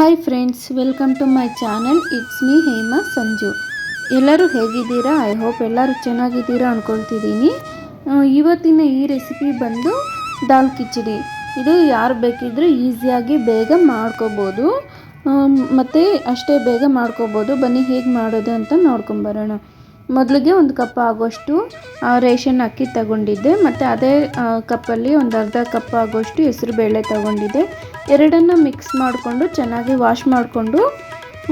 Hi friends welcome to my channel it's me Hema Sanju ಎಲ್ಲರೂ ಹೇಗಿದ್ದೀರಾ? I hope ಎಲ್ಲರೂ ಚೆನ್ನಾಗಿದ್ದೀರಾ ಅಂದ್ಕೊಳ್ತಿದ್ದೀನಿ ಇವತ್ತಿನ ಈ ರೆಸಿಪಿ ಬಂದು ದಾಲ್ ಕಿಚಡಿ ಇದು ಯಾರು ಬೇಕಿದ್ರೂ ಈಸಿಯಾಗಿ ಬೇಗ ಮಾಡ್ಕೋಬೋದು. ಮತ್ತು ಅಷ್ಟೇ ಬೇಗ ಮಾಡ್ಕೋಬೋದು. ಬನ್ನಿ ಹೇಗೆ ಮಾಡೋದು ಅಂತ ನೋಡ್ಕೊಂಬರೋಣ. ಮೊದಲಿಗೆ ಒಂದು ಕಪ್ ಆಗೋಷ್ಟು ರೇಷನ್ ಅಕ್ಕಿ ತಗೊಂಡಿದ್ದೆ. ಮತ್ತು ಅದೇ ಕಪ್ಪಲ್ಲಿ ಒಂದು ಅರ್ಧ ಕಪ್ ಆಗೋಷ್ಟು ಹೆಸರು ಬೇಳೆ ತಗೊಂಡಿದ್ದೆ. ಎರಡನ್ನು ಮಿಕ್ಸ್ ಮಾಡಿಕೊಂಡು ಚೆನ್ನಾಗಿ ವಾಶ್ ಮಾಡಿಕೊಂಡು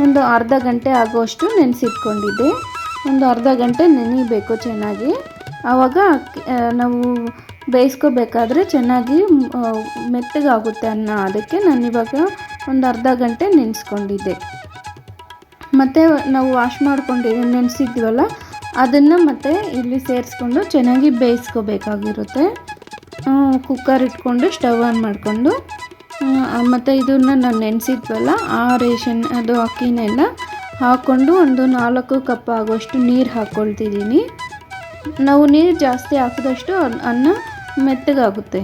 ಒಂದು ಅರ್ಧ ಗಂಟೆ ಆಗೋಷ್ಟು ನೆನೆಸಿಟ್ಕೊಂಡಿದ್ದೆ. ಒಂದು ಅರ್ಧ ಗಂಟೆ ನೆನಿಬೇಕು ಚೆನ್ನಾಗಿ. ಆವಾಗ ನಾವು ಬೇಯಿಸ್ಕೋಬೇಕಾದ್ರೆ ಚೆನ್ನಾಗಿ ಮೆತ್ತಗಾಗುತ್ತೆ ಅನ್ನ. ಅದಕ್ಕೆ ನಾನು ಇವಾಗ ಒಂದು ಅರ್ಧ ಗಂಟೆ ನೆನೆಸ್ಕೊಂಡಿದ್ದೆ. ಮತ್ತು ನಾವು ವಾಶ್ ಮಾಡ್ಕೊಂಡು ನೆನೆಸಿದ್ವಲ್ಲ, ಅದನ್ನು ಮತ್ತೆ ಇಲ್ಲಿ ಸೇರಿಸ್ಕೊಂಡು ಚೆನ್ನಾಗಿ ಬೇಯಿಸ್ಕೋಬೇಕಾಗಿರುತ್ತೆ. ಕುಕ್ಕರ್ ಇಟ್ಕೊಂಡು ಸ್ಟವ್ ಆನ್ ಮಾಡಿಕೊಂಡು. ಮತ್ತು ಇದನ್ನು ನಾನು ನೆನೆಸಿದ್ವಲ್ಲ, ಆ ರೇಷನ್, ಅದು ಅಕ್ಕಿನೆಲ್ಲ ಹಾಕ್ಕೊಂಡು ಒಂದು ನಾಲ್ಕು ಕಪ್ ಆಗುವಷ್ಟು ನೀರು ಹಾಕ್ಕೊಳ್ತಿದ್ದೀನಿ ನಾವು ನೀರು ಜಾಸ್ತಿ ಹಾಕಿದಷ್ಟು ಅನ್- ಅನ್ನ ಮೆತ್ತಗಾಗುತ್ತೆ.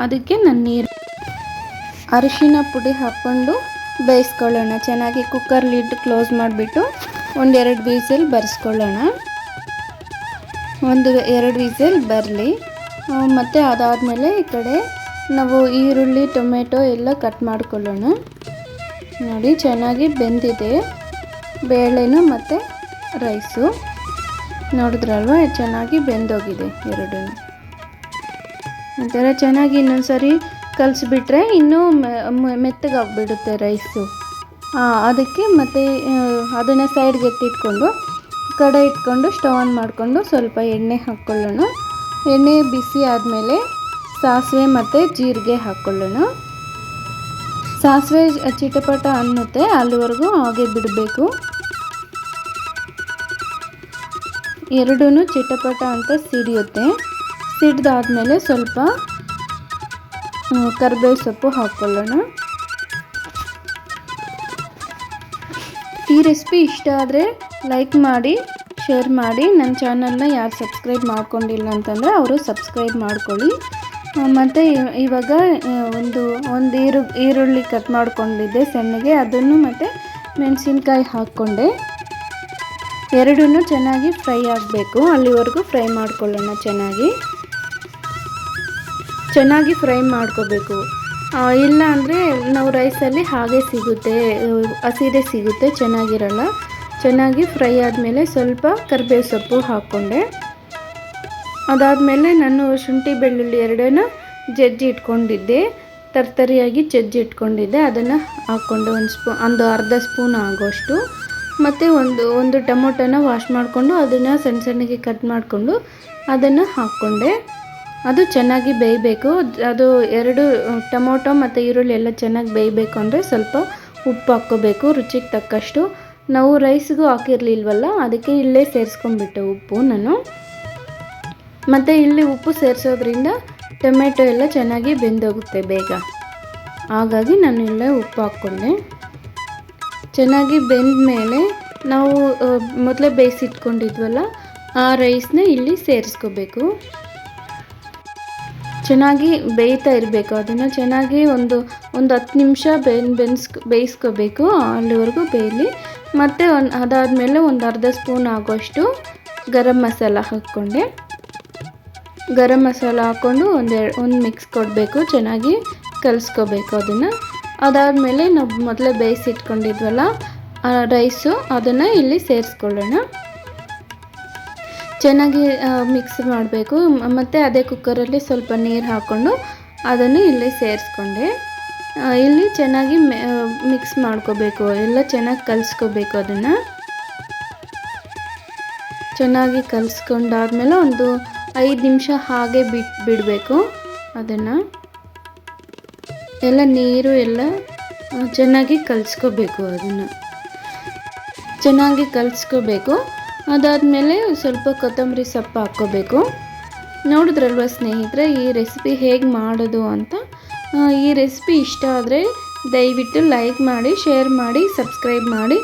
ಅದಕ್ಕೆ ನಾನು ನೀರು ಅರಿಶಿನ ಪುಡಿ ಹಾಕ್ಕೊಂಡು ಬೇಯಿಸ್ಕೊಳ್ಳೋಣ. ಚೆನ್ನಾಗಿ ಕುಕ್ಕರ್ ಲಿಡ್ ಕ್ಲೋಸ್ ಮಾಡಿಬಿಟ್ಟು ಒಂದೆರಡು ವೀಸಲ್ ಬರೆಸ್ಕೊಳ್ಳೋಣ. ಒಂದು ಎರಡು ವೀಸಲ್ ಬರಲಿ. ಮತ್ತು ಅದಾದಮೇಲೆ ಈ ಕಡೆ ನಾವು ಈರುಳ್ಳಿ, ಟೊಮೆಟೊ ಎಲ್ಲ ಕಟ್ ಮಾಡ್ಕೊಳ್ಳೋಣ. ನೋಡಿ, ಚೆನ್ನಾಗಿ ಬೆಂದಿದೆ. ಬೇಳೆನು ಮತ್ತು ರೈಸು ನೋಡಿದ್ರಲ್ವ, ಚೆನ್ನಾಗಿ ಬೆಂದೋಗಿದೆ ಎರಡೂ. ಒಂಥರ ಚೆನ್ನಾಗಿ ಇನ್ನೊಂದು ಸರಿ ಕಲಿಸ್ಬಿಟ್ರೆ ಇನ್ನೂ ಮೆತ್ತಗಾಗ್ಬಿಡುತ್ತೆ ರೈಸು ಅದಕ್ಕೆ ಮತ್ತು ಅದನ್ನು ಸೈಡ್ಗೆ ಎತ್ತಿಟ್ಕೊಂಡು ಕಡೆ ಇಟ್ಕೊಂಡು ಸ್ಟವ್ ಆನ್ ಮಾಡಿಕೊಂಡು ಸ್ವಲ್ಪ ಎಣ್ಣೆ ಹಾಕ್ಕೊಳ್ಳೋಣ. ಎಣ್ಣೆ ಬಿಸಿ ಆದಮೇಲೆ ಸಾಸಿವೆ ಮತ್ತು ಜೀರಿಗೆ ಹಾಕ್ಕೊಳ್ಳೋಣ ಸಾಸಿವೆ ಚಿಟಪಟ ಅನ್ನುತ್ತೆ, ಅಲ್ಲಿವರೆಗೂ ಹಾಗೆ ಬಿಡಬೇಕು. ಎರಡೂ ಚಿಟಪಟ ಅಂತ ಸಿಡಿಯುತ್ತೆ. ಸಿಡ್ದಾದ್ಮೇಲೆ ಸ್ವಲ್ಪ ಕರ್ಬೇವು ಸೊಪ್ಪು ಹಾಕ್ಕೊಳ್ಳೋಣ ಈ ರೆಸಿಪಿ ಇಷ್ಟ ಆದರೆ ಲೈಕ್ ಮಾಡಿ, ಶೇರ್ ಮಾಡಿ. ನನ್ನ ಚಾನಲ್ನ ಯಾರು ಸಬ್ಸ್ಕ್ರೈಬ್ ಮಾಡ್ಕೊಂಡಿಲ್ಲ ಅಂತಂದರೆ ಅವರು ಸಬ್ಸ್ಕ್ರೈಬ್ ಮಾಡ್ಕೊಳ್ಳಿ. ಮತ್ತು ಇವಾಗ ಒಂದು ಒಂದು ಈರು, ಈರುಳ್ಳಿ ಕಟ್ ಮಾಡ್ಕೊಂಡಿದ್ದೆ ಸಣ್ಣಗೆ. ಅದನ್ನು ಮತ್ತು ಮೆಣಸಿನ್ಕಾಯಿ ಹಾಕ್ಕೊಂಡೆ. ಎರಡೂ ಚೆನ್ನಾಗಿ ಫ್ರೈ ಆಗಬೇಕು. ಅಲ್ಲಿವರೆಗೂ ಫ್ರೈ ಮಾಡ್ಕೊಳ್ಳೋಣ ಚೆನ್ನಾಗಿ. ಚೆನ್ನಾಗಿ ಫ್ರೈ ಮಾಡ್ಕೋಬೇಕು. ಇಲ್ಲ ಅಂದರೆ ನಾವು ರೈಸಲ್ಲಿ ಹಾಗೆ ಸಿಗುತ್ತೆ, ಹಸಿದೇ ಸಿಗುತ್ತೆ, ಚೆನ್ನಾಗಿರಲ್ಲ. ಚೆನ್ನಾಗಿ ಫ್ರೈ ಆದಮೇಲೆ ಸ್ವಲ್ಪ ಕರಿಬೇವು ಸೊಪ್ಪು ಹಾಕ್ಕೊಂಡೆ. ಅದಾದಮೇಲೆ ನಾನು ಶುಂಠಿ ಬೆಳ್ಳುಳ್ಳಿ ಎರಡನ್ನ ಜಜ್ಜಿ ಇಟ್ಕೊಂಡಿದ್ದೆ. ತರ್ತರಿಯಾಗಿ ಜಜ್ಜಿ ಇಟ್ಕೊಂಡಿದ್ದೆ. ಅದನ್ನು ಹಾಕ್ಕೊಂಡು ಒಂದು ಸ್ಪೂ, ಒಂದು ಅರ್ಧ ಸ್ಪೂನ್ ಆಗೋಷ್ಟು. ಮತ್ತು ಒಂದು ಒಂದು ಟೊಮೊಟೊನ ವಾಶ್ ಮಾಡಿಕೊಂಡು ಅದನ್ನು ಸಣ್ಣ ಸಣ್ಣಗೆ ಕಟ್ ಮಾಡಿಕೊಂಡು ಅದನ್ನು ಹಾಕ್ಕೊಂಡೆ. ಅದು ಚೆನ್ನಾಗಿ ಬೇಯಬೇಕು. ಅದು ಎರಡು, ಟೊಮೊಟೊ ಮತ್ತು ಈರುಳ್ಳಿ ಎಲ್ಲ ಚೆನ್ನಾಗಿ ಬೇಯಬೇಕು ಅಂದರೆ ಸ್ವಲ್ಪ ಉಪ್ಪು ಹಾಕ್ಕೋಬೇಕು, ರುಚಿಗೆ ತಕ್ಕಷ್ಟು. ನಾವು ರೈಸ್ಗೂ ಹಾಕಿರ್ಲಿಲ್ವಲ್ಲ, ಅದಕ್ಕೆ ಇಲ್ಲೇ ಸೇರಿಸ್ಕೊಂಡ್ಬಿಟ್ಟೆ ಉಪ್ಪು ನಾನು. ಮತ್ತು ಇಲ್ಲಿ ಉಪ್ಪು ಸೇರಿಸೋದ್ರಿಂದ ಟೊಮೆಟೊ ಎಲ್ಲ ಚೆನ್ನಾಗಿ ಬೆಂದೋಗುತ್ತೆ ಬೇಗ. ಹಾಗಾಗಿ ನಾನು ಇಲ್ಲೇ ಉಪ್ಪು ಹಾಕ್ಕೊಂಡೆ. ಚೆನ್ನಾಗಿ ಬೆಂದ ಮೇಲೆ ನಾವು ಮೊದಲೇ ಬೇಯಿಸಿಟ್ಕೊಂಡಿದ್ವಲ್ಲ, ಆ ರೈಸ್ನ ಇಲ್ಲಿ ಸೇರಿಸ್ಕೋಬೇಕು. ಚೆನ್ನಾಗಿ ಬೇಯ್ತಾ ಇರಬೇಕು, ಅದನ್ನು ಚೆನ್ನಾಗಿ ಒಂದು ಒಂದು ಹತ್ತು ನಿಮಿಷ ಬೆನ್ ಬೆನ್ಸ್ಕೊ, ಬೇಯಿಸ್ಕೋಬೇಕು ಅಲ್ಲಿವರೆಗೂ ಬೇಯಲಿ. ಮತ್ತು ಒಂದು, ಅದಾದಮೇಲೆ ಒಂದು ಅರ್ಧ ಸ್ಪೂನ್ ಆಗೋಷ್ಟು ಗರಂ ಮಸಾಲ ಹಾಕ್ಕೊಂಡೆ. ಗರಂ ಮಸಾಲ ಹಾಕ್ಕೊಂಡು ಒಂದೆರಡು ಒಂದು ಮಿಕ್ಸ್ ಕೊಡಬೇಕು, ಚೆನ್ನಾಗಿ ಕಲಿಸ್ಕೋಬೇಕು ಅದನ್ನು. ಅದಾದಮೇಲೆ ನಾವು ಮೊದಲೇ ಬೇಯಿಸಿಟ್ಕೊಂಡಿದ್ವಲ್ಲ ರೈಸು ಅದನ್ನು ಇಲ್ಲಿ ಸೇರಿಸ್ಕೊಳ್ಳೋಣ. ಚೆನ್ನಾಗಿ ಮಿಕ್ಸ್ ಮಾಡಬೇಕು. ಮತ್ತು ಅದೇ ಕುಕ್ಕರಲ್ಲಿ ಸ್ವಲ್ಪ ನೀರು ಹಾಕ್ಕೊಂಡು ಅದನ್ನು ಇಲ್ಲಿ ಸೇರಿಸ್ಕೊಂಡೆ. ಇಲ್ಲಿ ಚೆನ್ನಾಗಿ ಮಿಕ್ಸ್ ಮಾಡ್ಕೋಬೇಕು. ಎಲ್ಲ ಚೆನ್ನಾಗಿ ಕಲಿಸ್ಕೋಬೇಕು ಅದನ್ನು. ಚೆನ್ನಾಗಿ ಕಲಿಸ್ಕೊಂಡಾದ್ಮೇಲೆ ಒಂದು ಐದು ನಿಮಿಷ ಹಾಗೆ ಬಿಟ್ಟು ಬಿಡಬೇಕು ಅದನ್ನು. ಎಲ್ಲ ನೀರು ಎಲ್ಲ ಚೆನ್ನಾಗಿ ಕಲಿಸ್ಕೋಬೇಕು ಅದನ್ನು. ಚೆನ್ನಾಗಿ ಕಲಿಸ್ಕೋಬೇಕು. ಅದಾದಮೇಲೆ ಸ್ವಲ್ಪ ಕೊತ್ತಂಬರಿ ಸೊಪ್ಪು ಹಾಕ್ಕೋಬೇಕು. ನೋಡಿದ್ರಲ್ವ ಸ್ನೇಹಿತರೆ, ಈ ರೆಸಿಪಿ ಹೇಗೆ ಮಾಡೋದು ಅಂತ? ಈ ರೆಸಿಪಿ ಇಷ್ಟ ಆದರೆ ದಯವಿಟ್ಟು ಲೈಕ್ ಮಾಡಿ, ಶೇರ್ ಮಾಡಿ, ಸಬ್ಸ್ಕ್ರೈಬ್ ಮಾಡಿ.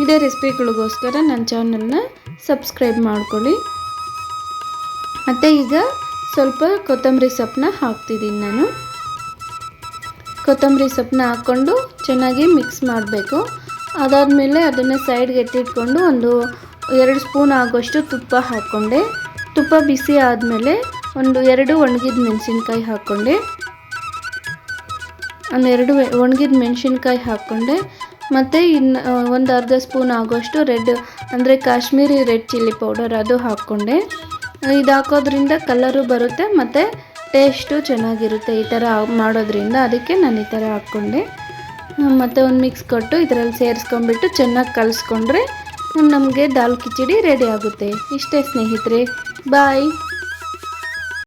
ಇದೇ ರೆಸಿಪಿಗಳಿಗೋಸ್ಕರ ನನ್ನ ಚಾನಲ್ನ ಸಬ್ಸ್ಕ್ರೈಬ್ ಮಾಡ್ಕೊಳ್ಳಿ. ಮತ್ತು ಈಗ ಸ್ವಲ್ಪ ಕೊತ್ತಂಬರಿ ಸೊಪ್ಪನ್ನ ಹಾಕ್ತಿದ್ದೀನಿ ನಾನು. ಕೊತ್ತಂಬರಿ ಸೊಪ್ಪನ್ನ ಹಾಕ್ಕೊಂಡು ಚೆನ್ನಾಗಿ ಮಿಕ್ಸ್ ಮಾಡಬೇಕು. ಅದಾದಮೇಲೆ ಅದನ್ನು ಸೈಡ್ಗೆ ಎತ್ತಿಟ್ಕೊಂಡು ಒಂದು ಎರಡು ಸ್ಪೂನ್ ಆಗೋಷ್ಟು ತುಪ್ಪ ಹಾಕ್ಕೊಂಡೆ. ತುಪ್ಪ ಬಿಸಿ ಆದಮೇಲೆ ಒಂದು ಎರಡು ಒಣಗಿದ ಮೆಣಸಿನ್ಕಾಯಿ ಹಾಕ್ಕೊಂಡೆ. ಒಂದೆರಡು ಒಣಗಿದ ಮೆಣಸಿನ್ಕಾಯಿ ಹಾಕ್ಕೊಂಡೆ. ಮತ್ತು ಇನ್ನು ಒಂದು ಅರ್ಧ ಸ್ಪೂನ್ ಆಗೋಷ್ಟು ರೆಡ್, ಅಂದರೆ ಕಾಶ್ಮೀರಿ ರೆಡ್ ಚಿಲ್ಲಿ ಪೌಡರ್ ಅದು ಹಾಕ್ಕೊಂಡೆ. ಇದು ಹಾಕೋದ್ರಿಂದ ಕಲರು ಬರುತ್ತೆ, ಮತ್ತು ಟೇಸ್ಟು ಚೆನ್ನಾಗಿರುತ್ತೆ ಈ ಥರ ಮಾಡೋದ್ರಿಂದ. ಅದಕ್ಕೆ ನಾನು ಈ ಥರ ಹಾಕ್ಕೊಂಡೆ. ಮತ್ತು ಒಂದು ಮಿಕ್ಸ್ ಕೊಟ್ಟು ಇದರಲ್ಲಿ ಸೇರಿಸ್ಕೊಂಡ್ಬಿಟ್ಟು ಚೆನ್ನಾಗಿ ಕಲಿಸ್ಕೊಂಡ್ರೆ ನಮಗೆ ದಾಲ್ ಕಿಚಡಿ ರೆಡಿ ಆಗುತ್ತೆ. ಇಷ್ಟೇ ಸ್ನೇಹಿತರೆ, ಬಾಯ್.